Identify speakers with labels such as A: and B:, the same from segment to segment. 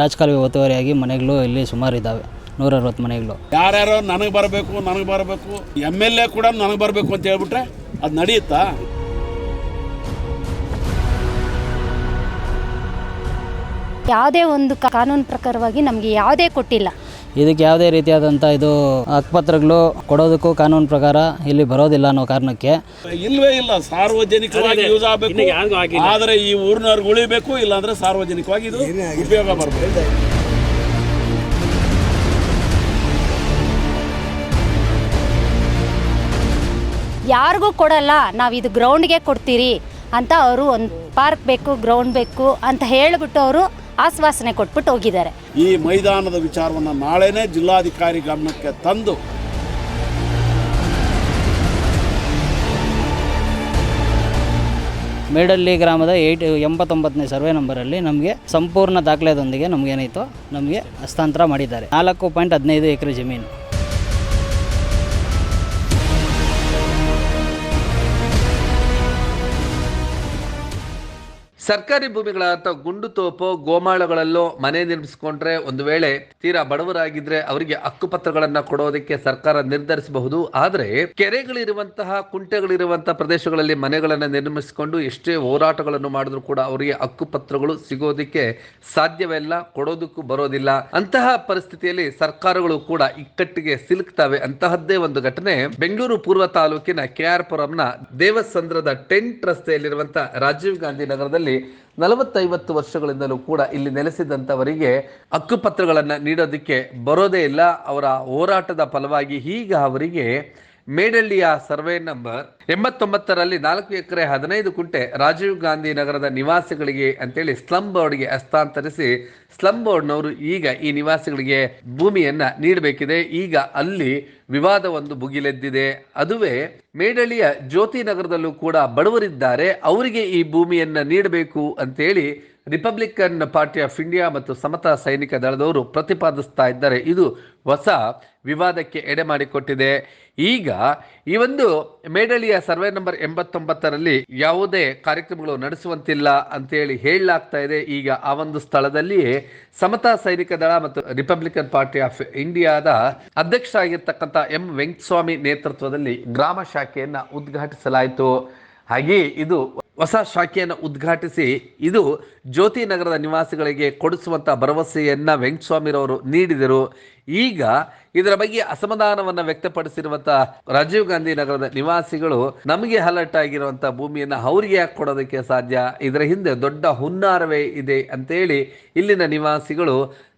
A: ರಾಜಕಾಲುವೆ ಒತ್ತುವರಿಯಾಗಿ ಮನೆಗಳು ಇಲ್ಲಿ ಸುಮಾರು ಇದ್ದಾವೆ. ನೂರ ಅರವತ್ತು ಮನೆಗಳು.
B: ಯಾರ್ಯಾರೋ ನನಗೆ ಬರಬೇಕು ನನಗೆ ಬರಬೇಕು ಎಂ ಎಲ್ ಎ ಕೂಡ ನನಗೆ ಬರಬೇಕು ಅಂತ ಹೇಳ್ಬಿಟ್ರೆ ಅದು ನಡೆಯುತ್ತಾ
C: ಯಾವುದೇ ಒಂದು ಕಾನೂನು ಪ್ರಕಾರವಾಗಿ ನಮಗೆ ಯಾವುದೇ ಕೊಟ್ಟಿಲ್ಲ.
A: ಇದಕ್ಕೆ ಯಾವುದೇ ರೀತಿಯಾದಂಥ ಇದು ಹಕ್ಪತ್ರಗಳು ಕೊಡೋದಕ್ಕೂ ಕಾನೂನು ಪ್ರಕಾರ ಇಲ್ಲಿ ಬರೋದಿಲ್ಲ ಅನ್ನೋ ಕಾರಣಕ್ಕೆ.
B: ಇಲ್ಲವೇ ಇಲ್ಲ. ಸಾರ್ವಜನಿಕವಾಗಿ ಯೂಸ್ ಆಗಬೇಕು. ಆದರೆ ಈ ಊರಿನವ್ರಿಗೆ ಉಳಿಬೇಕು ಇಲ್ಲಾಂದ್ರೆ ಸಾರ್ವಜನಿಕವಾಗಿ ಇದು ಉಪಯೋಗ ಬರಬೇಕು
C: ಯಾರಿಗೂ ಕೊಡಲ್ಲ ನಾವು ಇದು ಗ್ರೌಂಡ್ಗೆ ಕೊಡ್ತೀರಿ ಅಂತ ಅವರು ಒಂದು ಪಾರ್ಕ್ ಬೇಕು ಗ್ರೌಂಡ್ ಬೇಕು ಅಂತ ಹೇಳಿಬಿಟ್ಟು ಅವರು ಆಶ್ವಾಸನೆ ಕೊಟ್ಬಿಟ್ಟು ಹೋಗಿದ್ದಾರೆ.
B: ಈ ಮೈದಾನದ ವಿಚಾರವನ್ನು ನಾಳೆನೇ ಜಿಲ್ಲಾಧಿಕಾರಿ ಗಮನಕ್ಕೆ ತಂದು
A: ಮೇಡಲ್ಲಿ ಗ್ರಾಮದ ಏಯ್ಟ್ ಎಂಬತ್ತೊಂಬತ್ತನೇ ಸರ್ವೆ ನಂಬರಲ್ಲಿ ನಮಗೆ ಸಂಪೂರ್ಣ ದಾಖಲೆದೊಂದಿಗೆ ನಮಗೇನಾಯಿತು ನಮಗೆ ಹಸ್ತಾಂತರ ಮಾಡಿದ್ದಾರೆ. ನಾಲ್ಕು ಪಾಯಿಂಟ್ ಹದಿನೈದು ಎಕರೆ ಜಮೀನು.
D: ಸರ್ಕಾರಿ ಭೂಮಿಗಳಾದ ಗುಂಡು ತೋಪು ಗೋಮಾಳಗಳಲ್ಲೋ ಮನೆ ನಿರ್ಮಿಸಿಕೊಂಡ್ರೆ ಒಂದು ವೇಳೆ ತೀರಾ ಬಡವರಾಗಿದ್ರೆ ಅವರಿಗೆ ಹಕ್ಕುಪತ್ರಗಳನ್ನ ಕೊಡೋದಕ್ಕೆ ಸರ್ಕಾರ ನಿರ್ಧರಿಸಬಹುದು. ಆದರೆ ಕೆರೆಗಳಿರುವಂತಹ ಕುಂಟೆಗಳಿರುವಂತಹ ಪ್ರದೇಶಗಳಲ್ಲಿ ಮನೆಗಳನ್ನು ನಿರ್ಮಿಸಿಕೊಂಡು ಎಷ್ಟೇ ಹೋರಾಟಗಳನ್ನು ಮಾಡಿದ್ರು ಕೂಡ ಅವರಿಗೆ ಹಕ್ಕುಪತ್ರಗಳು ಸಿಗೋದಕ್ಕೆ ಸಾಧ್ಯವಿಲ್ಲ ಕೊಡೋದಕ್ಕೂ ಬರೋದಿಲ್ಲ. ಅಂತಹ ಪರಿಸ್ಥಿತಿಯಲ್ಲಿ ಸರ್ಕಾರಗಳು ಕೂಡ ಇಕ್ಕಟ್ಟಿಗೆ ಸಿಲುಕ್ತವೆ. ಅಂತಹದ್ದೇ ಒಂದು ಘಟನೆ ಬೆಂಗಳೂರು ಪೂರ್ವ ತಾಲೂಕಿನ ಕೆ ಆರ್ ಪುರಂನ ದೇವಸಂದ್ರದ ಟೆಂಟ್ ರಸ್ತೆಯಲ್ಲಿರುವಂತಹ ರಾಜೀವ್ ಗಾಂಧಿ ನಗರದಲ್ಲಿ ನಲವತ್ತೈವತ್ತು ವರ್ಷಗಳಿಂದಲೂ ಕೂಡ ಇಲ್ಲಿ ನೆಲೆಸಿದಂಥವರಿಗೆ ಹಕ್ಕುಪತ್ರಗಳನ್ನು ನೀಡೋದಕ್ಕೆ ಬರೋದೇ ಇಲ್ಲ. ಅವರ ಹೋರಾಟದ ಫಲವಾಗಿ ಈಗ ಅವರಿಗೆ ಮೇಡಳ್ಳಿಯ ಸರ್ವೆ ನಂಬರ್ ಎಂಬತ್ತೊಂಬತ್ತರಲ್ಲಿ ನಾಲ್ಕು ಎಕರೆ ಹದಿನೈದು ಕುಂಟೆ ರಾಜೀವ್ ಗಾಂಧಿ ನಗರದ ನಿವಾಸಿಗಳಿಗೆ ಅಂತೇಳಿ ಸ್ಲಂ ಬೋರ್ಡ್ಗೆ ಹಸ್ತಾಂತರಿಸಿ ಸ್ಲಂ ಬೋರ್ಡ್ನವರು ಈಗ ಈ ನಿವಾಸಿಗಳಿಗೆ ಭೂಮಿಯನ್ನ ನೀಡಬೇಕಿದೆ. ಈಗ ಅಲ್ಲಿ ವಿವಾದ ಒಂದು ಭುಗಿಲೆದ್ದಿದೆ. ಅದುವೇ ಮೇಡಳಿಯ ಜ್ಯೋತಿ ನಗರದಲ್ಲೂ ಕೂಡ ಬಡವರಿದ್ದಾರೆ. ಅವರಿಗೆ ಈ ಭೂಮಿಯನ್ನ ನೀಡಬೇಕು ಅಂತೇಳಿ ರಿಪಬ್ಲಿಕನ್ ಪಾರ್ಟಿ ಆಫ್ ಇಂಡಿಯಾ ಮತ್ತು ಸಮತಾ ಸೈನಿಕ ದಳದವರು ಪ್ರತಿಪಾದಿಸ್ತಾ ಇದ್ದಾರೆ. ಇದು ಹೊಸ ವಿವಾದಕ್ಕೆ ಎಡೆ ಮಾಡಿಕೊಟ್ಟಿದೆ. ಈಗ ಈ ಒಂದು ಮೇಡಳಿಯ ಸರ್ವೆ ನಂಬರ್ ಎಂಬತ್ತೊಂಬತ್ತರಲ್ಲಿ ಯಾವುದೇ ಕಾರ್ಯಕ್ರಮಗಳು ನಡೆಸುವಂತಿಲ್ಲ ಅಂತೇಳಿ ಹೇಳಲಾಗ್ತಾ ಇದೆ. ಈಗ ಆ ಒಂದು ಸ್ಥಳದಲ್ಲಿಯೇ ಸಮತಾ ಸೈನಿಕ ದಳ ಮತ್ತು ರಿಪಬ್ಲಿಕನ್ ಪಾರ್ಟಿ ಆಫ್ ಇಂಡಿಯಾದ ಅಧ್ಯಕ್ಷರಾಗಿರ್ತಕ್ಕಂಥ ಎಂ. ವೆಂಕಟಸ್ವಾಮಿ ನೇತೃತ್ವದಲ್ಲಿ ಗ್ರಾಮ ಶಾಖೆಯನ್ನು ಉದ್ಘಾಟಿಸಲಾಯಿತು. ಹಾಗೆಯೇ ಇದು ಹೊಸ ಶಾಖೆಯನ್ನು ಉದ್ಘಾಟಿಸಿ ಇದು ಜ್ಯೋತಿ ನಗರದ ನಿವಾಸಿಗಳಿಗೆ ಕೊಡಿಸುವಂಥ ಭರವಸೆಯನ್ನು ವೆಂಕಟಸ್ವಾಮಿರವರು ನೀಡಿದರು. ಈಗ ಇದರ ಬಗ್ಗೆ ಅಸಮಾಧಾನವನ್ನು ವ್ಯಕ್ತಪಡಿಸಿರುವಂಥ ರಾಜೀವ್ ಗಾಂಧಿ ನಗರದ ನಿವಾಸಿಗಳು ನಮಗೆ ಅಲರ್ಟ್ ಆಗಿರುವಂಥ ಭೂಮಿಯನ್ನು ಅವ್ರಿಗೆ ಯಾಕೆ ಕೊಡೋದಕ್ಕೆ ಸಾಧ್ಯ? ಇದರ ಹಿಂದೆ ದೊಡ್ಡ ಹುನ್ನಾರವೇ ಇದೆ ಅಂತೇಳಿ ಇಲ್ಲಿನ ನಿವಾಸಿಗಳು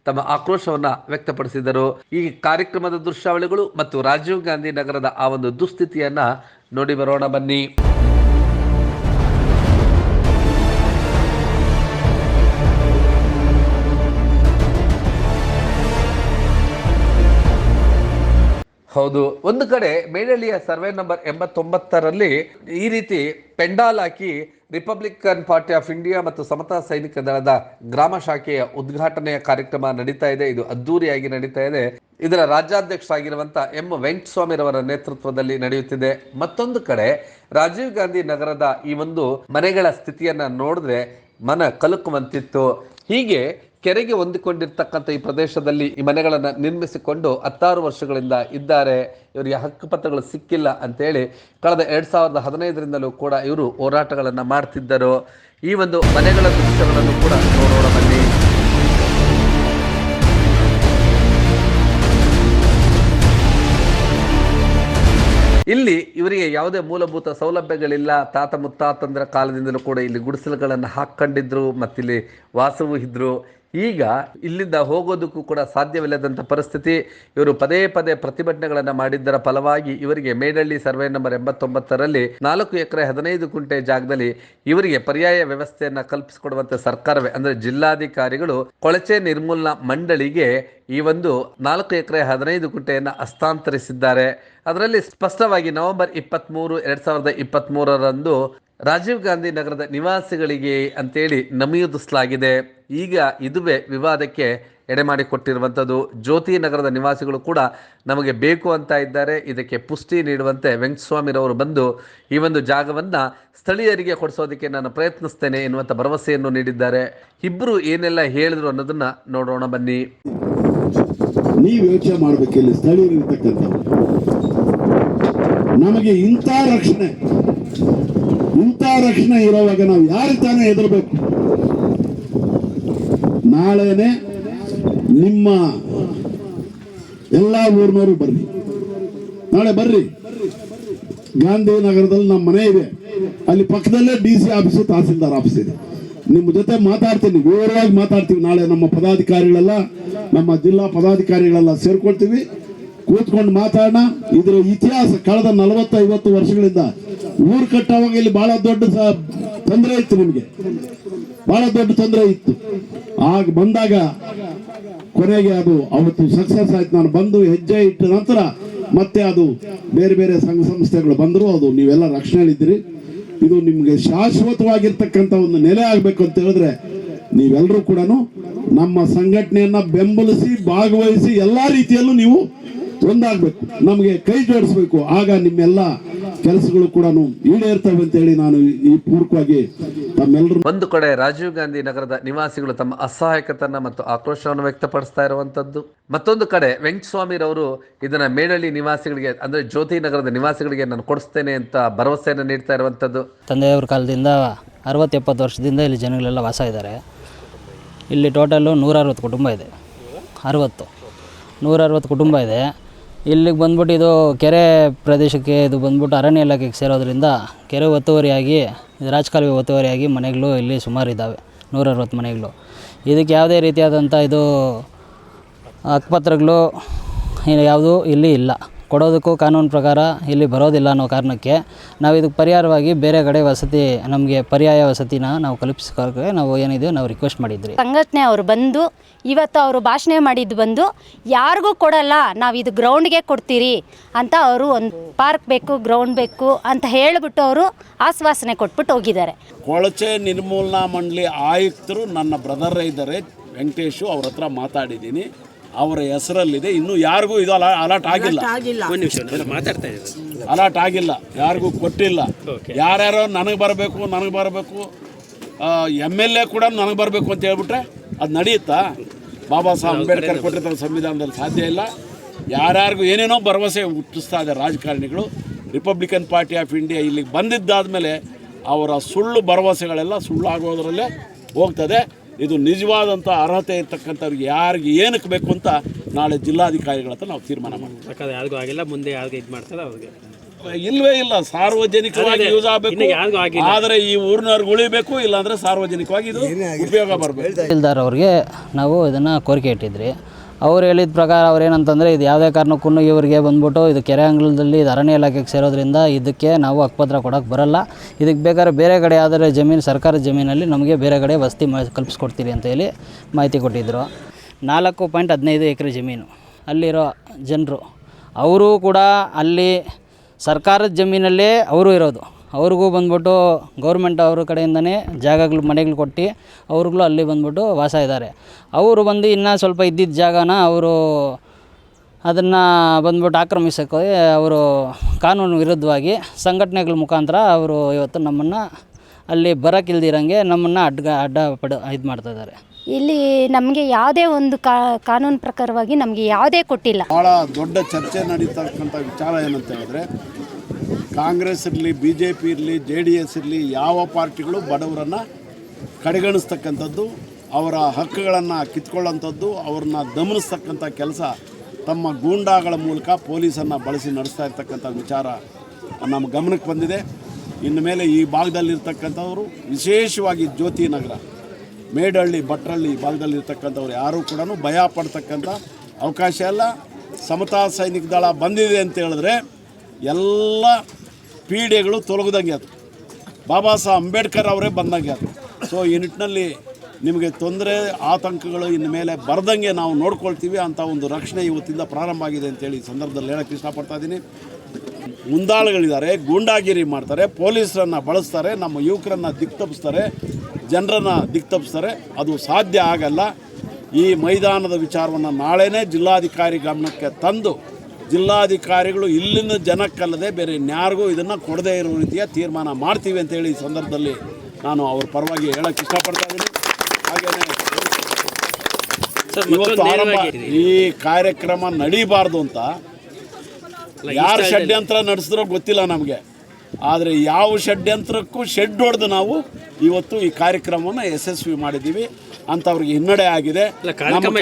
D: ತಮ್ಮ ಆಕ್ರೋಶವನ್ನು ವ್ಯಕ್ತಪಡಿಸಿದರು. ಈ ಕಾರ್ಯಕ್ರಮದ ದೃಶ್ಯಾವಳಿಗಳು ಮತ್ತು ರಾಜೀವ್ ಗಾಂಧಿ ನಗರದ ಆ ಒಂದು ದುಸ್ಥಿತಿಯನ್ನು ನೋಡಿ ಬರೋಣ ಬನ್ನಿ. ಹೌದು. ಒಂದು ಕಡೆ ಮೇಡಳಿಯ ಸರ್ವೆ ನಂಬರ್ ಎಂಬತ್ತೊಂಬತ್ತರಲ್ಲಿ ಈ ರೀತಿ ಪೆಂಡಾಲ್ ಹಾಕಿ ರಿಪಬ್ಲಿಕನ್ ಪಾರ್ಟಿ ಆಫ್ ಇಂಡಿಯಾ ಮತ್ತು ಸಮತಾ ಸೈನಿಕ ದಳದ ಗ್ರಾಮ ಶಾಖೆಯ ಉದ್ಘಾಟನೆಯ ಕಾರ್ಯಕ್ರಮ ನಡೀತಾ ಇದೆ. ಇದು ಅದ್ದೂರಿಯಾಗಿ ನಡೀತಾ ಇದೆ. ಇದರ ರಾಜ್ಯಾಧ್ಯಕ್ಷರಾಗಿರುವಂಥ ಎಂ ವೆಂಕಟಸ್ವಾಮಿರವರ ನೇತೃತ್ವದಲ್ಲಿ ನಡೆಯುತ್ತಿದೆ. ಮತ್ತೊಂದು ಕಡೆ ರಾಜೀವ್ ಗಾಂಧಿ ನಗರದ ಈ ಒಂದು ಮನೆಗಳ ಸ್ಥಿತಿಯನ್ನ ನೋಡಿದ್ರೆ ಮನ ಕಲುಕುವಂತಿತ್ತು. ಹೀಗೆ ಕೆರೆಗೆ ಹೊಂದಿಕೊಂಡಿರ್ತಕ್ಕಂಥ ಈ ಪ್ರದೇಶದಲ್ಲಿ ಈ ಮನೆಗಳನ್ನು ನಿರ್ಮಿಸಿಕೊಂಡು ಹತ್ತಾರು ವರ್ಷಗಳಿಂದ ಇದ್ದಾರೆ. ಇವರಿಗೆ ಹಕ್ಕುಪತ್ರಗಳು ಸಿಕ್ಕಿಲ್ಲ ಅಂತೇಳಿ ಕಳೆದ ಎರಡು ಸಾವಿರದ ಹದಿನೈದರಿಂದಲೂ ಕೂಡ ಇವರು ಹೋರಾಟಗಳನ್ನು ಮಾಡ್ತಿದ್ದರು. ಈ ಒಂದು ಮನೆಗಳ ದೃಶ್ಯಗಳನ್ನು ಕೂಡ ನೋಡೋಣ ಬನ್ನಿ. ಇಲ್ಲಿ ಇವರಿಗೆ ಯಾವುದೇ ಮೂಲಭೂತ ಸೌಲಭ್ಯಗಳಿಲ್ಲ. ತಾತ ಮುತ್ತಾತಂದ್ರ ಕಾಲದಿಂದಲೂ ಕೂಡ ಇಲ್ಲಿ ಗುಡಿಸಲುಗಳನ್ನು ಹಾಕ್ಕೊಂಡಿದ್ರು. ಮತ್ತಿಲ್ಲಿ ವಾಸವೂ ಇದ್ರು. ಈಗ ಇಲ್ಲಿಂದ ಹೋಗೋದಕ್ಕೂ ಕೂಡ ಸಾಧ್ಯವಿಲ್ಲದಂಥ ಪರಿಸ್ಥಿತಿ. ಇವರು ಪದೇ ಪದೇ ಪ್ರತಿಭಟನೆಗಳನ್ನು ಮಾಡಿದ್ದರ ಫಲವಾಗಿ ಇವರಿಗೆ ಮೇಡಳ್ಳಿ ಸರ್ವೆ ನಂಬರ್ ಎಂಬತ್ತೊಂಬತ್ತರಲ್ಲಿ ನಾಲ್ಕು ಎಕರೆ ಹದಿನೈದು ಕುಂಟೆ ಜಾಗದಲ್ಲಿ ಇವರಿಗೆ ಪರ್ಯಾಯ ವ್ಯವಸ್ಥೆಯನ್ನ ಕಲ್ಪಿಸಿಕೊಡುವಂತೆ ಸರ್ಕಾರವೇ, ಅಂದ್ರೆ ಜಿಲ್ಲಾಧಿಕಾರಿಗಳು ಕೊಳಚೆ ನಿರ್ಮೂಲನಾ ಮಂಡಳಿಗೆ ಈ ಒಂದು ನಾಲ್ಕು ಎಕರೆ ಹದಿನೈದು ಕುಂಟೆಯನ್ನು ಹಸ್ತಾಂತರಿಸಿದ್ದಾರೆ. ಅದರಲ್ಲಿ ಸ್ಪಷ್ಟವಾಗಿ ನವೆಂಬರ್ ಇಪ್ಪತ್ತ್ ಮೂರು ಎರಡ್ ಸಾವಿರದ ಇಪ್ಪತ್ತ್ ಮೂರರಂದು ರಾಜೀವ್ ಗಾಂಧಿ ನಗರದ ನಿವಾಸಿಗಳಿಗೆ ಅಂತೇಳಿ ನಮಿಯುದಿಸಲಾಗಿದೆ. ಈಗ ಇದುವೇ ವಿವಾದಕ್ಕೆ ಎಡೆಮಾಡಿಕೊಟ್ಟಿರುವಂಥದ್ದು ಜ್ಯೋತಿ ನಗರದ ನಿವಾಸಿಗಳು ಕೂಡ ನಮಗೆ ಬೇಕು ಅಂತ ಇದ್ದಾರೆ. ಇದಕ್ಕೆ ಪುಷ್ಟಿ ನೀಡುವಂತೆ ವೆಂಕಟಸ್ವಾಮಿರವರು ಬಂದು ಈ ಒಂದು ಜಾಗವನ್ನು ಸ್ಥಳೀಯರಿಗೆ ಕೊಡಿಸೋದಕ್ಕೆ ನಾನು ಪ್ರಯತ್ನಿಸ್ತೇನೆ ಎನ್ನುವಂಥ ಭರವಸೆಯನ್ನು ನೀಡಿದ್ದಾರೆ. ಇಬ್ಬರು ಏನೆಲ್ಲ ಹೇಳಿದ್ರು ಅನ್ನೋದನ್ನ ನೋಡೋಣ ಬನ್ನಿ.
E: ನೀವು ಯೋಚನೆ ಮಾಡಬೇಕು ಇಲ್ಲಿ ಸ್ಥಳೀಯರಿರ್ತಕ್ಕಂಥ ನಮಗೆ ಇಂಥ ರಕ್ಷಣೆ ಇಂಥ ರಕ್ಷಣೆ ಇರೋವಾಗ ನಾವು ಯಾರು ತಾನೇ ಹೆದರ್ಬೇಕು? ನಾಳೆನೆ ನಿಮ್ಮ ಎಲ್ಲ ಊರಿನವರು ಬರ್ರಿ. ನಾಳೆ ಬರ್ರಿ. ಗಾಂಧಿನಗರದಲ್ಲಿ ನಮ್ಮ ಮನೆ ಇದೆ. ಅಲ್ಲಿ ಪಕ್ಕದಲ್ಲೇ D C office, tahsildar office ಇದೆ. ನಿಮ್ಮ ಜೊತೆ ಮಾತಾಡ್ತೀನಿ, ವಿವರವಾಗಿ ಮಾತಾಡ್ತೀವಿ ನಾಳೆ ನಮ್ಮ ಪದಾಧಿಕಾರಿಗಳೆಲ್ಲ, ನಮ್ಮ ಜಿಲ್ಲಾ ಪದಾಧಿಕಾರಿಗಳೆಲ್ಲ ಸೇರ್ಕೊಳ್ತೀವಿ. ಕೂತ್ಕೊಂಡು ಮಾತಾಡೋಣ ಇದರ ಇತಿಹಾಸ ಕಳೆದ ನಲವತ್ತೈವತ್ತು ವರ್ಷಗಳಿಂದ ಊರು ಕಟ್ಟುವಾಗ ಇಲ್ಲಿ ಬಹಳ ದೊಡ್ಡ ತೊಂದರೆ ಇತ್ತು ನಿಮಗೆ. ಬಹಳ ದೊಡ್ಡ ತೊಂದರೆ ಇತ್ತು. ಆಗ ಬಂದಾಗ ಕೊನೆಗೆ ಅದು ಅವತ್ತು ಸಕ್ಸಸ್ ಆಯ್ತು. ನಾನು ಬಂದು ಹೆಜ್ಜೆ ಇಟ್ಟ ನಂತರ ಮತ್ತೆ ಅದು ಬೇರೆ ಬೇರೆ ಸಂಘ ಸಂಸ್ಥೆಗಳು ಬಂದರು ಅದು ನೀವೆಲ್ಲ ರಕ್ಷಣೆಯಲ್ಲಿದ್ದೀರಿ. ಇದು ನಿಮಗೆ ಶಾಶ್ವತವಾಗಿರ್ತಕ್ಕಂಥ ಒಂದು ನೆಲೆ ಆಗಬೇಕು ಅಂತ ಹೇಳಿದ್ರೆ ನೀವೆಲ್ಲರೂ ಕೂಡ ನಮ್ಮ ಸಂಘಟನೆಯನ್ನ ಬೆಂಬಲಿಸಿ, ಭಾಗವಹಿಸಿ ಎಲ್ಲಾ ರೀತಿಯಲ್ಲೂ ನೀವು ಒಂದಾಗಬೇಕು. ನಮಗೆ ಕೈ ಜೋಡಿಸ್ಬೇಕು. ಆಗ ನಿಮ್ಮೆಲ್ಲ ಕೆಲಸಗಳು ಕೂಡ ಈಡೇರ್ತವೆ ಅಂತ ಹೇಳಿ ನಾನು ಈ ಪೂರ್ವಕವಾಗಿ ತಮ್ಮೆಲ್ಲರೂ
D: ಒಂದು ಕಡೆ ರಾಜೀವ್ ಗಾಂಧಿ ನಗರದ ನಿವಾಸಿಗಳು ತಮ್ಮ ಅಸಹಾಯಕತನ ಮತ್ತು ಆಕ್ರೋಶವನ್ನು ವ್ಯಕ್ತಪಡಿಸ್ತಾ ಇರುವಂತದ್ದು. ಮತ್ತೊಂದು ಕಡೆ ವೆಂಕಟಸ್ವಾಮಿರವರು ಇದನ್ನ ಮೇಡಳ್ಳಿ ನಿವಾಸಿಗಳಿಗೆ ಅಂದ್ರೆ ಜ್ಯೋತಿ ನಗರದ ನಿವಾಸಿಗಳಿಗೆ ನಾನು ಕೊಡಿಸ್ತೇನೆ ಅಂತ ಭರವಸೆಯನ್ನು ನೀಡ್ತಾ ಇರುವಂತದ್ದು.
A: ತಂದೆಯವ್ರ ಕಾಲದಿಂದ ಅರವತ್ತು ಎಪ್ಪತ್ತು ವರ್ಷದಿಂದ ಇಲ್ಲಿ ಜನಗಳೆಲ್ಲ ವಾಸ ಇದ್ದಾರೆ. ಇಲ್ಲಿ ಟೋಟಲ್ಲು ನೂರ ಅರವತ್ತು ಕುಟುಂಬ ಇದೆ. ಅರವತ್ತು. ನೂರ ಅರವತ್ತು ಕುಟುಂಬ ಇದೆ. ಇಲ್ಲಿಗೆ ಬಂದ್ಬಿಟ್ಟು ಇದು ಕೆರೆ ಪ್ರದೇಶಕ್ಕೆ ಇದು ಬಂದ್ಬಿಟ್ಟು ಅರಣ್ಯ ಇಲಾಖೆಗೆ ಸೇರೋದ್ರಿಂದ ಕೆರೆ ಒತ್ತುವರಿಯಾಗಿ, ರಾಜಕಾಲುವೆ ಒತ್ತುವರಿಯಾಗಿ ಮನೆಗಳು ಇಲ್ಲಿ ಸುಮಾರು ಇದ್ದಾವೆ ನೂರ ಅರವತ್ತು ಮನೆಗಳು. ಇದಕ್ಕೆ ಯಾವುದೇ ರೀತಿಯಾದಂಥ ಇದು ಹಕ್ಕುಪತ್ರಗಳು ಯಾವುದೂ ಇಲ್ಲಿ ಇಲ್ಲ. ಕೊಡೋದಕ್ಕೂ ಕಾನೂನು ಪ್ರಕಾರ ಇಲ್ಲಿ ಬರೋದಿಲ್ಲ ಅನ್ನೋ ಕಾರಣಕ್ಕೆ ನಾವು ಇದಕ್ಕೆ ಪರಿಹಾರವಾಗಿ ಬೇರೆ ಕಡೆ ವಸತಿ ನಮಗೆ ಪರ್ಯಾಯ ವಸತಿನ ನಾವು ಕಲ್ಪಿಸ್ಕೋಕ್ಕೆ ನಾವು ಏನಿದೆ ನಾವು ರಿಕ್ವೆಸ್ಟ್ ಮಾಡಿದ್ರಿ.
C: ಸಂಘಟನೆ ಅವರು ಬಂದು ಇವತ್ತು ಅವರು ಭಾಷಣ ಮಾಡಿದ್ದು ಬಂದು ಯಾರಿಗೂ ಕೊಡಲ್ಲ ನಾವು ಇದು ಗ್ರೌಂಡ್ಗೆ ಕೊಡ್ತೀರಿ ಅಂತ ಅವರು ಒಂದು ಪಾರ್ಕ್ ಬೇಕು ಗ್ರೌಂಡ್ ಬೇಕು ಅಂತ ಹೇಳಿಬಿಟ್ಟು ಅವರು ಆಶ್ವಾಸನೆ ಕೊಟ್ಬಿಟ್ಟು ಹೋಗಿದ್ದಾರೆ.
B: ಕೊಳಚೆ ನಿರ್ಮೂಲನಾ ಮಂಡಳಿ ಆಯುಕ್ತರು ನನ್ನ ಬ್ರದರ್ ಇದ್ದಾರೆ ವೆಂಕಟೇಶು ಅವ್ರ ಹತ್ರ ಮಾತಾಡಿದ್ದೀನಿ. ಅವರ ಹೆಸರಲ್ಲಿದೆ. ಇನ್ನೂ ಯಾರಿಗೂ ಇದು ಅಲ ಅಲರ್ಟ್ ಆಗಿಲ್ಲ. ಅಲರ್ಟ್ ಆಗಿಲ್ಲ. ಯಾರಿಗೂ ಕೊಟ್ಟಿಲ್ಲ. ಯಾರ್ಯಾರೋ ನನಗೆ ಬರಬೇಕು ನನಗೆ ಬರಬೇಕು ಎಂ ಎಲ್ ಎ ಕೂಡ ನನಗೆ ಬರಬೇಕು ಅಂತ ಹೇಳ್ಬಿಟ್ರೆ ಅದು ನಡೆಯುತ್ತಾ ಬಾಬಾ ಸಾಹೇಬ್ ಅಂಬೇಡ್ಕರ್ ಕೊಟ್ಟಿರ್ತಾರೆ ಸಂವಿಧಾನದಲ್ಲಿ ಸಾಧ್ಯ ಇಲ್ಲ. ಯಾರ್ಯಾರಿಗೂ ಏನೇನೋ ಭರವಸೆ ಹುಟ್ಟಿಸ್ತಾ ಇದೆ ರಾಜಕಾರಣಿಗಳು. ರಿಪಬ್ಲಿಕನ್ ಪಾರ್ಟಿ ಆಫ್ ಇಂಡಿಯಾ ಇಲ್ಲಿಗೆ ಬಂದಿದ್ದಾದ ಮೇಲೆ ಅವರ ಸುಳ್ಳು ಭರವಸೆಗಳೆಲ್ಲ ಸುಳ್ಳು ಆಗೋದ್ರಲ್ಲೇ ಹೋಗ್ತದೆ. ಇದು ನಿಜವಾದಂಥ ಅರ್ಹತೆ ಇರ್ತಕ್ಕಂಥವ್ರಿಗೆ ಯಾರಿಗೆ ಏನಕ್ಕೆ ಬೇಕು ಅಂತ ನಾಳೆ ಜಿಲ್ಲಾಧಿಕಾರಿಗಳ ಹತ್ರ ನಾವು ತೀರ್ಮಾನ ಮಾಡ್ತೀವಿ.
F: ಯಾಕಂದ್ರೆ ಯಾರಿಗೂ ಆಗಿಲ್ಲ ಮುಂದೆ ಯಾರಿಗೆ ಇದು ಮಾಡ್ತಾರೆ ಅವ್ರಿಗೆ.
B: ಇಲ್ಲವೇ ಇಲ್ಲ ಸಾರ್ವಜನಿಕವಾಗಿ ಯೂಸ್
F: ಯಾರಿಗೂ
B: ಆಗಬೇಕು.
F: ಆಗಿಲ್ಲ.
B: ಆದರೆ ಈ ಊರಿನವ್ರಿಗೆ ಉಳಿಬೇಕು ಇಲ್ಲಾಂದರೆ ಸಾರ್ವಜನಿಕವಾಗಿ ಇದು ಉಪಯೋಗ ಬರಬೇಕು
A: ಅವ್ರಿಗೆ ನಾವು ಇದನ್ನು ಕೋರಿಕೆ ಇಟ್ಟಿದ್ರಿ. ಅವ್ರು ಹೇಳಿದ ಪ್ರಕಾರ ಅವ್ರು ಏನಂತಂದರೆ ಇದು ಯಾವುದೇ ಕಾರಣಕ್ಕೂ ಇವರಿಗೆ ಬಂದ್ಬಿಟ್ಟು ಇದು ಕೆರೆ ಅಂಗಳದಲ್ಲಿ ಇದು ಅರಣ್ಯ ಇಲಾಖೆಗೆ ಸೇರೋದ್ರಿಂದ ಇದಕ್ಕೆ ನಾವು ಹಕ್ಪತ್ರ ಕೊಡೋಕ್ಕೆ ಬರಲ್ಲ. ಇದಕ್ಕೆ ಬೇಕಾದ್ರೆ ಬೇರೆ ಕಡೆ ಯಾವ್ದಾದ್ರು ಜಮೀನು, ಸರ್ಕಾರದ ಜಮೀನಲ್ಲಿ ನಮಗೆ ಬೇರೆ ಕಡೆ ವಸತಿ ಕಲ್ಪಿಸ್ಕೊಡ್ತೀರಿ ಅಂತ ಹೇಳಿ ಮಾಹಿತಿ ಕೊಟ್ಟಿದ್ದರು ನಾಲ್ಕು ಪಾಯಿಂಟ್ ಹದಿನೈದು ಎಕರೆ ಜಮೀನು. ಅಲ್ಲಿರೋ ಜನರು, ಅವರು ಕೂಡ ಅಲ್ಲಿ ಸರ್ಕಾರದ ಜಮೀನಲ್ಲೇ ಅವರು ಇರೋದು. ಅವ್ರಿಗೂ ಬಂದ್ಬಿಟ್ಟು ಗೌರ್ಮೆಂಟ್ ಅವ್ರ ಕಡೆಯಿಂದನೇ ಜಾಗಗಳು ಮನೆಗಳು ಕೊಟ್ಟು ಅವ್ರುಗಳು ಅಲ್ಲಿ ಬಂದ್ಬಿಟ್ಟು ವಾಸ ಇದ್ದಾರೆ. ಅವರು ಬಂದು ಇನ್ನೂ ಸ್ವಲ್ಪ ಇದ್ದಿದ್ದ ಜಾಗನ ಅವರು ಅದನ್ನು ಬಂದ್ಬಿಟ್ಟು ಆಕ್ರಮಿಸೋಕೆ ಅವರು ಕಾನೂನು ವಿರುದ್ಧವಾಗಿ ಸಂಘಟನೆಗಳ ಮುಖಾಂತರ ಅವರು ಇವತ್ತು ನಮ್ಮನ್ನು ಅಲ್ಲಿ ಬರೋಕ್ಕಿಲ್ದಿರಂಗೆ ನಮ್ಮನ್ನು ಅಡ್ಗ ಅಡ್ಡ ಪಡ ಇದು ಮಾಡ್ತಾಯಿದ್ದಾರೆ
C: ಇಲ್ಲಿ ನಮಗೆ ಯಾವುದೇ ಒಂದು ಕಾ ಕಾನೂನು ಪ್ರಕಾರವಾಗಿ ನಮಗೆ ಯಾವುದೇ ಕೊಟ್ಟಿಲ್ಲ.
B: ಭಾಳ ದೊಡ್ಡ ಚರ್ಚೆ ನಡೀತಕ್ಕಂಥ ವಿಚಾರ ಏನಂತ ಹೇಳಿದ್ರೆ ಕಾಂಗ್ರೆಸ್ ಇರಲಿ ಬಿ ಜೆ ಪಿ ಇರಲಿ, ಜೆ ಡಿ ಎಸ್ ಇರಲಿ, ಯಾವ ಪಾರ್ಟಿಗಳು ಬಡವರನ್ನು ಕಡೆಗಣಿಸ್ತಕ್ಕಂಥದ್ದು, ಅವರ ಹಕ್ಕುಗಳನ್ನು ಕಿತ್ಕೊಳ್ಳೋಂಥದ್ದು, ಅವ್ರನ್ನ ದಮನಿಸ್ತಕ್ಕಂಥ ಕೆಲಸ ತಮ್ಮ ಗೂಂಡಾಗಳ ಮೂಲಕ ಪೊಲೀಸನ್ನು ಬಳಸಿ ನಡೆಸ್ತಾ ಇರ್ತಕ್ಕಂಥ ವಿಚಾರ ನಮ್ಮ ಗಮನಕ್ಕೆ ಬಂದಿದೆ. ಇನ್ನು ಮೇಲೆ ಈ ಭಾಗದಲ್ಲಿರ್ತಕ್ಕಂಥವರು, ವಿಶೇಷವಾಗಿ ಜ್ಯೋತಿ ನಗರ, ಮೇಡಹಳ್ಳಿ ಭಟ್ರಳ್ಳಿ ಭಾಗದಲ್ಲಿರ್ತಕ್ಕಂಥವ್ರು ಯಾರೂ ಕೂಡ ಭಯ ಪಡ್ತಕ್ಕಂಥ ಅವಕಾಶ ಇಲ್ಲ. ಸಮತಾ ಸೈನಿಕ ದಳ ಬಂದಿದೆ ಅಂತ ಹೇಳಿದ್ರೆ ಎಲ್ಲ ಪೀಡೆಗಳು ತೊಲಗದಂಗೆ ಅದು ಬಾಬಾ ಸಾಹೇಬ್ ಅಂಬೇಡ್ಕರ್ ಅವರೇ ಬಂದಂಗೆ ಅದು ಸೊ ಈ ನಿಟ್ಟಿನಲ್ಲಿ ನಿಮಗೆ ತೊಂದರೆ, ಆತಂಕಗಳು ಇನ್ನು ಮೇಲೆ ಬರ್ದಂಗೆ ನಾವು ನೋಡ್ಕೊಳ್ತೀವಿ ಅಂತ ಒಂದು ರಕ್ಷಣೆ ಇವತ್ತಿಂದ ಪ್ರಾರಂಭ ಆಗಿದೆ ಅಂತೇಳಿ ಈ ಸಂದರ್ಭದಲ್ಲಿ ಹೇಳಕ್ಕೆ ಇಷ್ಟಪಡ್ತಾ ಇದ್ದೀನಿ. ಮುಂದಾಳುಗಳಿದ್ದಾರೆ, ಗೂಂಡಾಗಿರಿ ಮಾಡ್ತಾರೆ, ಪೊಲೀಸರನ್ನು ಬಳಸ್ತಾರೆ, ನಮ್ಮ ಯುವಕರನ್ನು ದಿಕ್ತಪ್ಪಿಸ್ತಾರೆ ಜನರನ್ನು ದಿಕ್ತಪ್ಪಿಸ್ತಾರೆ ಅದು ಸಾಧ್ಯ ಆಗಲ್ಲ. ಈ ಮೈದಾನದ ವಿಚಾರವನ್ನು ನಾಳೆನೇ ಜಿಲ್ಲಾಧಿಕಾರಿ ಗಮನಕ್ಕೆ ತಂದು ಜಿಲ್ಲಾಧಿಕಾರಿಗಳು ಇಲ್ಲಿನ ಜನಕ್ಕಲ್ಲದೆ ಬೇರೆ ಇನ್ಯಾರಿಗೂ ಇದನ್ನು ಕೊಡದೇ ಇರೋ ರೀತಿಯ ತೀರ್ಮಾನ ಮಾಡ್ತೀವಿ ಅಂತೇಳಿ ಈ ಸಂದರ್ಭದಲ್ಲಿ ನಾನು ಅವ್ರ ಪರವಾಗಿ ಹೇಳಕ್ಕೆ ಇಷ್ಟಪಡ್ತಾ ಇದ್ದೀನಿ. ಹಾಗೆಯೇ
F: ಸರ್
B: ಇವತ್ತು
F: ನೇರವಾಗಿ
B: ಈ ಕಾರ್ಯಕ್ರಮ ನಡೀಬಾರ್ದು ಅಂತ ಯಾರು ಷಡ್ಯಂತ್ರ ನಡೆಸಿದ್ರೋ ಗೊತ್ತಿಲ್ಲ ನಮಗೆ. ಆದರೆ ಯಾವ ಷಡ್ಯಂತ್ರಕ್ಕೂ ಶೆಡ್ ಹೊಡೆದು ನಾವು ಇವತ್ತು ಈ ಕಾರ್ಯಕ್ರಮವನ್ನು ಯಶಸ್ವಿ ಮಾಡಿದ್ದೀವಿ. ಅಂಥವ್ರಿಗೆ ಹಿನ್ನಡೆ ಆಗಿದೆ.
F: ಕಾರ್ಯಕ್ರಮ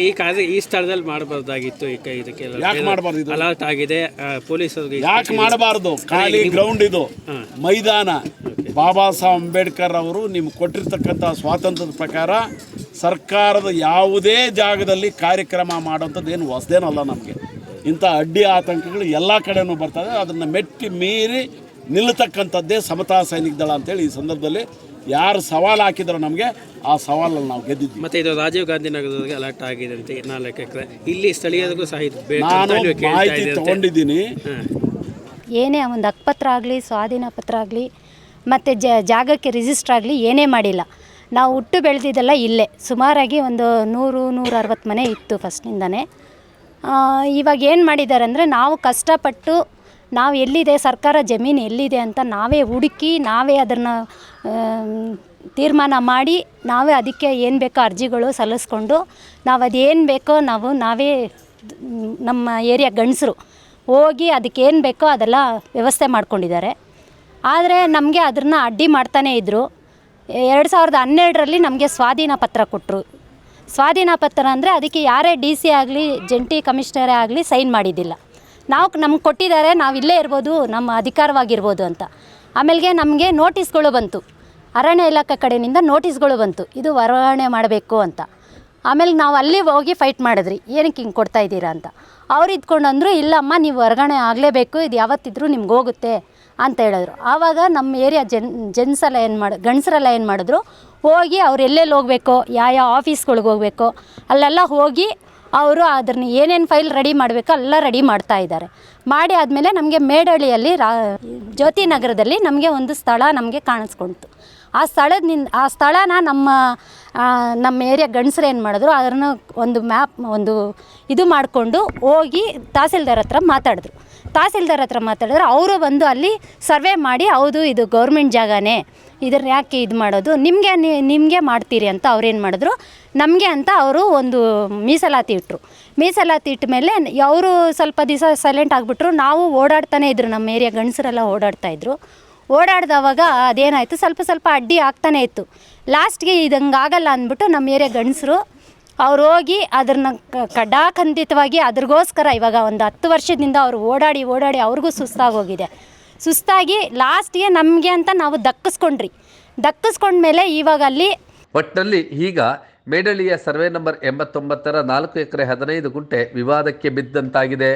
F: ಈ ಕಾರ್ಯ ಈ ಸ್ಥಳದಲ್ಲಿ ಮಾಡಬಾರ್ದಾಗಿತ್ತು ಈ ಕೈ- ಇದಕ್ಕೆ
B: ಯಾಕೆ ಮಾಡಬಾರ್ದು ಇದು?
F: ಅಲರ್ಟ್ ಆಗಿದೆ ಪೊಲೀಸರಿಗೆ
B: ಯಾಕೆ ಮಾಡಬಾರ್ದು? ಖಾಲಿ ಗ್ರೌಂಡ್ ಇದು. ಮೈದಾನ. ಬಾಬಾ ಸಾಹೇಬ್ ಅಂಬೇಡ್ಕರ್ ಅವರು ನಿಮ್ಗೆ ಕೊಟ್ಟಿರ್ತಕ್ಕಂಥ ಸ್ವಾತಂತ್ರ್ಯದ ಪ್ರಕಾರ ಸರ್ಕಾರದ ಯಾವುದೇ ಜಾಗದಲ್ಲಿ ಕಾರ್ಯಕ್ರಮ ಮಾಡೋಂಥದ್ದು ಏನು ಹೊಸದೇನಲ್ಲ ನಮಗೆ. ಇಂಥ ಅಡ್ಡಿ ಆತಂಕಗಳು ಎಲ್ಲ ಕಡೆನೂ ಬರ್ತದೆ ಅದನ್ನು ಮೆಟ್ಟಿ ಮೀರಿ ನಿಲ್ಲತಕ್ಕಂಥದ್ದೇ ಸಮತಾ ಸೈನಿಕ ದಳ ಅಂತೇಳಿ ಈ ಸಂದರ್ಭದಲ್ಲಿ ಯಾರು ಸವಾಲು ಹಾಕಿದ್ರು ನಮಗೆ ಆ ಸವಾಲನ್ನು ನಾವು ಗೆದ್ದಿದ್ವಿ.
F: ಮತ್ತೆ ಇದು ರಾಜೀವ್ ಗಾಂಧಿ ನಗರದಲ್ಲಿ ಅಲರ್ಟ್ ಆಗಿದೆ ಅಂತ ನಾಲ್ಕು ಎಕರೆ ಇಲ್ಲಿ ಸ್ಥಳೀಯರಿಗೂ ಸಹ ಇದು
B: ನಾನು
F: ಅಂತ ನೀವು ಕೇಳ್ತಾ
B: ಮಾಹಿತಿ ತಗೊಂಡಿದ್ದೀನಿ.
C: ಏನೇ ಒಂದು ಅಕ್ಪತ್ರ ಆಗಲಿ ಸ್ವಾಧೀನ ಪತ್ರ ಆಗಲಿ ಮತ್ತು ಜ ಜಾಗಕ್ಕೆ ರಿಜಿಸ್ಟರ್ ಆಗಲಿ ಏನೇ ಮಾಡಿಲ್ಲ. ನಾವು ಹುಟ್ಟು ಬೆಳೆದಿದ್ದೆಲ್ಲ ಇಲ್ಲೇ. ಸುಮಾರಾಗಿ ಒಂದು ನೂರು ನೂರ ಅರವತ್ತು ಮನೆ ಇತ್ತು ಫಸ್ಟ್ನಿಂದನೇ ಇವಾಗ ಏನು ಮಾಡಿದ್ದಾರೆ ಅಂದರೆ ನಾವು ಕಷ್ಟಪಟ್ಟು ನಾವು ಎಲ್ಲಿದೆ, ಸರ್ಕಾರ ಜಮೀನು ಎಲ್ಲಿದೆ ಅಂತ ನಾವೇ ಹುಡುಕಿ, ನಾವೇ ಅದನ್ನು ತೀರ್ಮಾನ ಮಾಡಿ ನಾವೇ ಅದಕ್ಕೆ ಏನು ಬೇಕೋ ಅರ್ಜಿಗಳು ಸಲ್ಲಿಸ್ಕೊಂಡು ನಾವು ಅದೇನು ಬೇಕೋ ನಾವು, ನಾವೇ ನಮ್ಮ ಏರಿಯಾ ಗಂಡಸರು ಹೋಗಿ ಅದಕ್ಕೆ ಏನು ಬೇಕೋ ಅದೆಲ್ಲ ವ್ಯವಸ್ಥೆ ಮಾಡ್ಕೊಂಡಿದ್ದಾರೆ. ಆದರೆ ನಮಗೆ ಅದನ್ನು ಅಡ್ಡಿ ಮಾಡ್ತಾನೇ ಇದ್ದರು ಎರಡು ಸಾವಿರದ ಹನ್ನೆರಡರಲ್ಲಿ ನಮಗೆ ಸ್ವಾಧೀನ ಪತ್ರ ಕೊಟ್ಟರು ಸ್ವಾಧೀನ ಪತ್ರ ಅಂದರೆ ಅದಕ್ಕೆ ಯಾರೇ ಡಿ ಸಿ ಆಗಲಿ, ಜಂಟಿ ಕಮಿಷನರೇ ಆಗಲಿ ಸೈನ್ ಮಾಡಿದ್ದಿಲ್ಲ. ನಾವು ನಮ್ಗೆ ಕೊಟ್ಟಿದ್ದಾರೆ ನಾವು ಇಲ್ಲೇ ಇರ್ಬೋದು, ನಮ್ಮ ಅಧಿಕಾರವಾಗಿರ್ಬೋದು ಅಂತ. ಆಮೇಲೆ ನಮಗೆ ನೋಟಿಸ್ಗಳು ಬಂತು. ಅರಣ್ಯ ಇಲಾಖೆ ಕಡೆಯಿಂದ ನೋಟಿಸ್ಗಳು ಬಂತು. ಇದು ವರ್ಗಾವಣೆ ಮಾಡಬೇಕು ಅಂತ. ಆಮೇಲೆ ನಾವು ಅಲ್ಲಿ ಹೋಗಿ ಫೈಟ್ ಮಾಡಿದ್ರಿ. ಏನಕ್ಕೆ ಹಿಂಗೆ ಕೊಡ್ತಾ ಇದ್ದೀರಾ ಅಂತ. ಅವ್ರು ಇದ್ಕೊಂಡು ಅಂದರು, ಇಲ್ಲಮ್ಮ, ನೀವು ವರ್ಗಾವಣೆ ಆಗಲೇಬೇಕು, ಇದು ಯಾವತ್ತಿದ್ರೂ ನಿಮ್ಗೆ ಹೋಗುತ್ತೆ ಅಂತ ಹೇಳಿದ್ರು. ಆವಾಗ ನಮ್ಮ ಏರಿಯಾ ಜನ್ ಜೆಂಟ್ಸೆಲ್ಲ ಏನು ಮಾಡಿ, ಗಂಡಸರೆಲ್ಲ ಏನು ಮಾಡಿದ್ರು, ಹೋಗಿ ಅವ್ರು ಎಲ್ಲೆಲ್ಲಿ ಹೋಗ್ಬೇಕೋ, ಯಾವ ಯಾವ ಆಫೀಸ್ಗಳಿಗೆ ಹೋಗಬೇಕು, ಅಲ್ಲೆಲ್ಲ ಹೋಗಿ ಅವರು ಅದನ್ನ ಏನೇನು ಫೈಲ್ ರೆಡಿ ಮಾಡಬೇಕು ಎಲ್ಲ ರೆಡಿ ಮಾಡ್ತಾ ಇದ್ದಾರೆ. ಮಾಡಿ ಆದಮೇಲೆ ನಮಗೆ ಮೇಡಳ್ಳಿಯಲ್ಲಿ ರಾ, ಜ್ಯೋತಿ ನಗರದಲ್ಲಿ ನಮಗೆ ಒಂದು ಸ್ಥಳ ನಮಗೆ ಕಾಣಿಸ್ಕೊಳ್ತು ಆ ಸ್ಥಳದಿಂದ, ಆ ಸ್ಥಳನ ನಮ್ಮ ನಮ್ಮ ಏರಿಯಾ ಗಂಡಸ್ರು ಏನು ಮಾಡಿದ್ರು, ಅದನ್ನು ಒಂದು ಮ್ಯಾಪ್, ಒಂದು ಇದು ಮಾಡಿಕೊಂಡು ಹೋಗಿ ತಹಸೀಲ್ದಾರ್ ಹತ್ರ ಮಾತಾಡಿದ್ರು. ತಹಸೀಲ್ದಾರ್ ಹತ್ರ ಮಾತಾಡಿದ್ರೆ ಅವರು ಬಂದು ಅಲ್ಲಿ ಸರ್ವೆ ಮಾಡಿ, ಹೌದು, ಇದು ಗೌರ್ಮೆಂಟ್ ಜಾಗನೇ. ಇದ್ರ ಯಾಕೆ ಇದು ಮಾಡೋದು? ನಿಮಗೆ ನಿಮಗೆ ಮಾಡ್ತೀರಿ ಅಂತ ಅವ್ರೇನು ಮಾಡಿದ್ರು? ನಮಗೆ ಅಂತ ಅವರು ಒಂದು ಮೀಸಲಾತಿ ಇಟ್ಟರು ಮೀಸಲಾತಿ ಇಟ್ಟ ಮೇಲೆ ಅವರು ಸ್ವಲ್ಪ ದಿವಸ ಸೈಲೆಂಟ್ ಆಗಿಬಿಟ್ರು. ನಾವು ಓಡಾಡ್ತಾನೆ ಇದ್ರು, ನಮ್ಮ ಏರಿಯಾ ಗಂಡಸರೆಲ್ಲ ಓಡಾಡ್ತಾ ಇದ್ರು. ಓಡಾಡ್ದವಾಗ ಅದೇನಾಯಿತು? ಸ್ವಲ್ಪ ಸ್ವಲ್ಪ ಅಡ್ಡಿ ಆಗ್ತಾನೆ ಇತ್ತು. ಲಾಸ್ಟ್ಗೆ ಇದಂಗೆ ಆಗಲ್ಲ ಅಂದ್ಬಿಟ್ಟು ನಮ್ಮ ಏರಿಯಾ ಗಂಡಸರು ಅವ್ರು ಹೋಗಿ ಅದನ್ನ ಕಡಾಖಂಡಿತವಾಗಿ ಅದ್ರಗೋಸ್ಕರ ಇವಾಗ ಒಂದು ಹತ್ತು ವರ್ಷದಿಂದ ಅವರು ಓಡಾಡಿ ಓಡಾಡಿ ಅವ್ರಿಗೂ ಸುಸ್ತಾಗೋಗಿದೆ. ಸುಸ್ತಾಗಿ ಲಾಸ್ಟ್ಗೆ ನಮಗೆ ಅಂತ ನಾವು ದಕ್ಕಿಸ್ಕೊಂಡ್ರಿ. ದಕ್ಕಿಸ್ಕೊಂಡ್ಮೇಲೆ ಇವಾಗ ಅಲ್ಲಿ
D: ಒಟ್ಟಿನಲ್ಲಿ ಈಗ ಮೇಡಳಿಯ ಸರ್ವೆ ನಂಬರ್ ಎಂಬತ್ತೊಂಬತ್ತರ ನಾಲ್ಕು ಎಕರೆ ಹದಿನೈದು ಗುಂಟೆ ವಿವಾದಕ್ಕೆ ಬಿದ್ದಂತಾಗಿದೆ.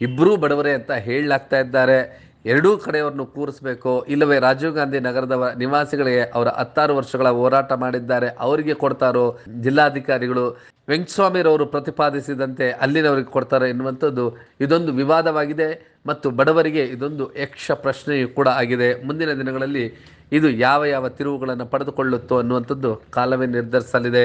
D: ಇಬ್ಬರೂ ಬಡವರೇ ಅಂತ ಹೇಳಲಾಗ್ತಾ ಇದ್ದಾರೆ. ಎರಡೂ ಕಡೆಯವ್ರನ್ನು ಕೂರಿಸಬೇಕು, ಇಲ್ಲವೇ ರಾಜೀವ್ ಗಾಂಧಿ ನಗರದ ನಿವಾಸಿಗಳಿಗೆ ಅವರ ಹತ್ತಾರು ವರ್ಷಗಳ ಹೋರಾಟ ಮಾಡಿದ್ದಾರೆ, ಅವರಿಗೆ ಕೊಡ್ತಾರೋ ಜಿಲ್ಲಾಧಿಕಾರಿಗಳು. ವೆಂಕಟಸ್ವಾಮಿರವರು ಪ್ರತಿಪಾದಿಸಿದಂತೆ ಅಲ್ಲಿನವರಿಗೆ ಕೊಡ್ತಾರೆ ಎನ್ನುವಂಥದ್ದು ಇದೊಂದು ವಿವಾದವಾಗಿದೆ ಮತ್ತು ಬಡವರಿಗೆ ಇದೊಂದು ಯಕ್ಷ ಪ್ರಶ್ನೆಯೂ ಕೂಡ ಆಗಿದೆ. ಮುಂದಿನ ದಿನಗಳಲ್ಲಿ ಇದು ಯಾವ ಯಾವ ತಿರುವುಗಳನ್ನು ಪಡೆದುಕೊಳ್ಳುತ್ತೋ ಅನ್ನುವಂಥದ್ದು ಕಾಲವೇ ನಿರ್ಧರಿಸಲಿದೆ.